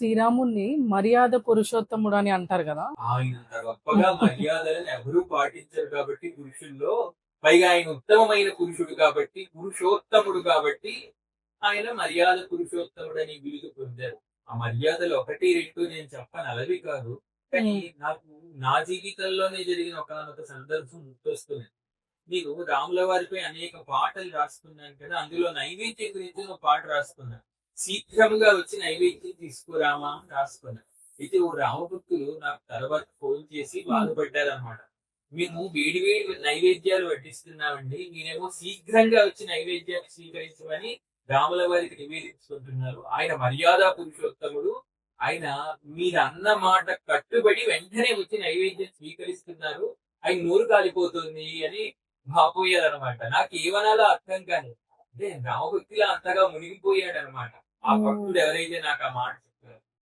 శ్రీరాముణ్ణి మర్యాద పురుషోత్తముడు అని అంటారు కదా. ఆయన గొప్పగా మర్యాదలను ఎవరూ పాటించరు కాబట్టి పురుషుల్లో పైగా ఆయన ఉత్తమమైన పురుషుడు కాబట్టి పురుషోత్తముడు కాబట్టి ఆయన మర్యాద పురుషోత్తముడు అని బిరుదు పొందారు. ఆ మర్యాదలు ఒకటి రెండు నేను చెప్పను అలవి కాదు. కానీ నాకు నా జీవితంలోనే జరిగిన ఒకనొక సందర్భం గుర్తొస్తుంది. మీకు రాముల వారిపై అనేక పాటలు రాసుకున్నాను కదా అందులో నైవేద్యం గురించి ఒక పాట రాసుకున్నాను శీఘ్రముగా వచ్చి నైవేద్యం తీసుకురామా అని రాసుకున్నాను అయితే ఓ రామభక్తులు నాకు తర్వాత ఫోన్ చేసి బాధపడ్డారు అనమాట మేము వేడి వేడి నైవేద్యాలు వడ్డిస్తున్నామండి. మీరేమో శీఘ్రంగా వచ్చి నైవేద్యాలు స్వీకరించమని రాముల వారికి నివేదించుకుంటున్నారు. ఆయన మర్యాద పురుషోత్తముడు. ఆయన మీరు అన్న మాట కట్టుబడి వెంటనే వచ్చి నైవేద్యం స్వీకరిస్తున్నారు. ఆయన నోరు కాలిపోతుంది అని బాపోయారనమాట నాకు ఏమనాలో అర్థం కాదు అంటే రామభక్తిలో అంతగా మునిగిపోయాడు అనమాట ఆ భక్తుడు ఎవరైతే నాకు ఆ మాట